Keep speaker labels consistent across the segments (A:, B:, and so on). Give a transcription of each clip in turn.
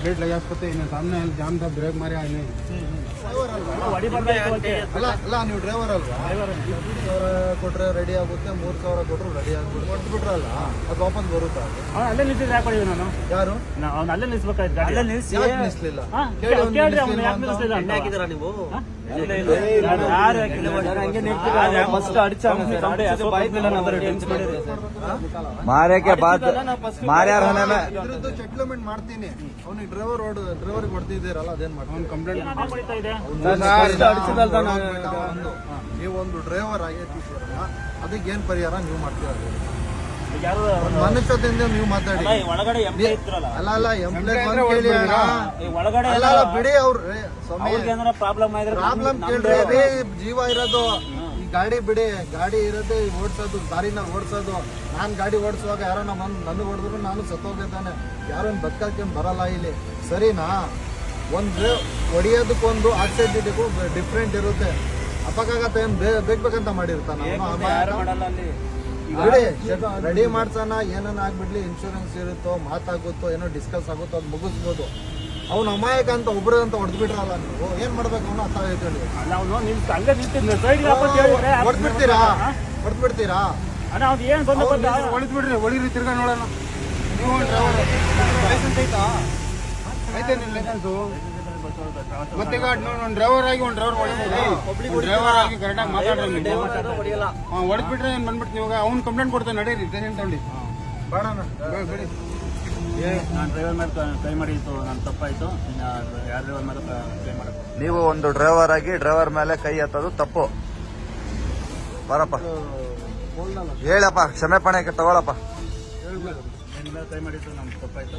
A: Break लगा सकते इन्हें सामने जाम था ब्रेक मारे आने
B: ಅಲ್ಲ ಅಲ್ಲ ನೀವು ಡ್ರೈವರ್ ಅಲ್ವಾ ಎರಡು ಸಾವಿರ ಕೊಟ್ರೆ ರೆಡಿ ಆಗುತ್ತೆ ಮೂರು ಸಾವಿರ ಕೊಟ್ಟರು ರೆಡಿ ಆಗ್ಬಿಟ್ಟು ಕೊಟ್ಟು ಬಿಟ್ರಲ್ಲ ಅದು ವಾಪಸ್ ಬರುತ್ತಾ ಅದು?
C: ಅಲ್ಲೇ ನಿಲ್ಸಿದ್ರೆ ಯಾಕೆ ಹೊಡೆಯೋದು ನಾನು
B: ಯಾರು
C: ಅವ್ನು ಅಲ್ಲೇ ನಿಲ್ಸ್ಬೇಕಾಯ್ತು ಗಾಡಿ
D: ಅಲ್ಲೇ ನಿಲ್ಸಿ
B: ಯಾಕೆ ನಿಲ್ಲಿಸ್ಲಿಲ್ಲ
C: ಹಾ,
B: ಕೇಳಿ ಅವ್ನು
C: ಕೇಳ್ರಿ ಅವ್ನು
B: ನಿಲ್ಲಿಸ್ಲಿಲ್ಲ
C: ಯಾಕೆ
B: ಅಂತ.
C: ನಿಲ್ಲಿಸ್ಲಿಲ್ಲ ಅಂತ.
D: ಎಣ್ಣೆ ಹಾಕಿದ್ದೀರಾ ನೀವು
C: ಯಾರು ಹಾಕಿಲ್ಲ?
D: ಫಸ್ಟ್
E: ಮಾರ್ಯಕ್ಕೆ ಬಾತ್ ಮಾರ್ಯಾರ ಹೊಣೆ ಮೇ
B: ಇದ್ರದ್ದು ಸೆಟ್ಲ್ಮೆಂಟ್ ಮಾಡ್ತೀನಿ ಅವ್ನಿಗೆ ಡ್ರೈವರ್ ಹೊಡ್ ಡ್ರೈವರ್ಗೆ ಹೊಡ್ತಿದ್ದೀರಲ್ಲ ಅದೇನ್ ಮಾಡ್ತೀನಿ
A: कंप्लेंट
C: ಏನ್ ಹೊಡಿತಾ ಇದೆ
B: ನೀವು ಒಂದು ಡ್ರೈವರ್ ಆಗೈತಿದ್ದೀರಲ್ಲ ಅದಕ್ಕೆ ಏನ್ ಪರಿಹಾರ ನೀವು ಮಾಡ್ತೀರ?
C: ಯಾರು
B: ಮನುಷ್ಯದಿಂದ ನೀವು ಮಾತಾಡಿ.
D: ಅಲ್ಲ,
B: ಅಲ್ಲ
D: ಒಳಗಡೆ
B: ಅಲ್ಲ ಅಲ್ಲ ಬಿಡಿ ಅವ್ರು
D: ಪ್ರಾಬ್ಲಮ್
B: ಪ್ರಾಬ್ಲಮ್ ಕೇಳ್ರಿ ಜೀವ ಇರೋದು. ಈ ಗಾಡಿ ಬಿಡಿ ಗಾಡಿ ಇರೋದೇ ಓಡಿಸೋದು ದಾರಿನ ಓಡಿಸೋದು. ನಾನ್ ಗಾಡಿ ಓಡಿಸುವಾಗ ಯಾರೋ ನಮ್ಮ ನನಗೆ ಹೊಡೆದ್ರು ನಾನು ಸತ್ತೋಗ್ತಾನೆ ಯಾರನ್ನ ಬದುಕಕ್ಕೆ ಬರಲ್ಲ ಇಲ್ಲಿ. ಸರಿನಾ? ಒಂದು ಹೊಡಿಯೋದಕ್ಕೊಂದು ಆಕ್ಸಿಡೆಂಟಿಗೂ ಡಿಫ್ರೆಂಟ್ ಇರುತ್ತೆ. ಅಪಘಾತ ಏನ್ ಬೇಕು ಬೇಕಂತ ಮಾಡಿರ್ತಾನೆ ರೆಡಿ ಮಾಡ್ಸೋಣ ಏನನ್ನ ಆಗ್ಬಿಡ್ಲಿ ಇನ್ಶೂರೆನ್ಸ್ ಇರುತ್ತೋ ಮಾತಾಗುತ್ತೋ ಏನೋ ಡಿಸ್ಕಸ್ ಆಗುತ್ತೋ ಅದು ಮುಗಿಸ್ಬೋದು. ಅವ್ನ ಅಮಾಯಕ ಅಂತ ಒಬ್ರು ಅಂತ ಹೊಡೆದ್ಬಿಟ್ರಲ್ಲ ನೀವು. ಏನ್ ಮಾಡ್ಬೇಕು ಅವನು? ಅರ್ಥ ಹೇಳಿ. ಹೊಡೆದ್ಬಿಡ್ತೀರಾ? ಹೊಡೆದ್ಬಿಡ್ತೀರಾ?
C: ಅಣ್ಣ ಅವ್ನು ಏನು ಬಂದು ಬಂದ?
A: ಹೊಳಿದ್ ಬಿಡ್ರಿ ಹೊಳಿರಿ ತಿರ್ಗಾ ನೋಡೋಣ. ನೀವು ಲೈಸೆನ್ಸ್ ಐತಾ? ಮತ್ತೆ ಒಂದು ಡ್ರೈವರ್ ಆಗಿ ಒಂದು ಡ್ರೈವರ್ ಡ್ರೈವರ್ ಆಗಿ ಕರೆಕ್ಟಾಗಿ ಮಾತಾಡ್ರಿ ಹಾಂ ಹೊಡೆದ್ಬಿಟ್ರೆ ಏನು ಬಂದ್ಬಿಟ್ಟು ನೀವು ಅವ್ನು ಕಂಪ್ಲೇಂಟ್ ಕೊಡ್ತಾನೆ ನಡೀರಿ ಟೇಷನ್ ತಗೊಂಡು.
B: ಬೇಡಣ್ಣ
A: ಬಿಡಿ.
C: ನಾನು ಡ್ರೈವರ್ ಮೇಲೆ ಕೈ ಮಾಡಿತ್ತು ನಾನು ತಪ್ಪಾಯಿತು. ಇನ್ನು ಯಾರ ಡ್ರೈವರ್ ಮೇಲೆ ಕೈ ಮಾಡೋದು
E: ನೀವು ಒಂದು ಡ್ರೈವರ್ ಆಗಿ ಡ್ರೈವರ್ ಮೇಲೆ ಕೈ ಎತ್ತೋದು ತಪ್ಪು. ಬರಪ್ಪ. ಹೇಳಪ್ಪ ಕ್ಷಮೆಪಣೆ ತಗೊಳಪ್ಪ.
C: ನಿನ್ನ ಮೇಲೆ ಕೈ ಮಾಡಿತ್ತು ತಪ್ಪಾಯ್ತು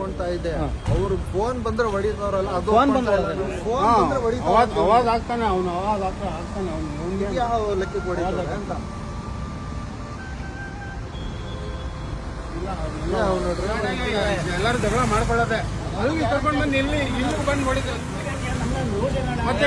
B: ಹೊಡ್ಕೊಂತಾ ಇದೆ. ಅವ್ರು ಫೋನ್ ಬಂದ್ರೆ ಹೊಡಿತಾರಲ್ಲ ಅದು ಫೋನ್ ಬಂದ್ರೆ
A: ಅವಾಜ್
B: ಹೊಡಿತಾರ.
A: ಅವಾಜ್ ಆಗ್ತಾನೆ ಅವನು ಅವಾಜ್ ಆಗ್ತಾ ಆಗ್ತಾನೆ ಅವನು
B: ಯಾವ ಲೆಕ್ಕಕ್ಕೆ ಹೊಡಿತಾರೆ ಅಂತ. ಇಲ್ಲ, ಅವ್ನು
A: ಎಲ್ಲರೂ ಜಗಳ ಮಾಡ್ಕೊಳ್ಳೋದೆ. ಅಲ್ಲಿಗೆ ಕರ್ಕೊಂಡು ಬಂದು ಇಲ್ಲಿ ಇಲ್ಲಿ ಬಂದು ಹೊಡಿತಾರೆ. ಮತ್ತೆ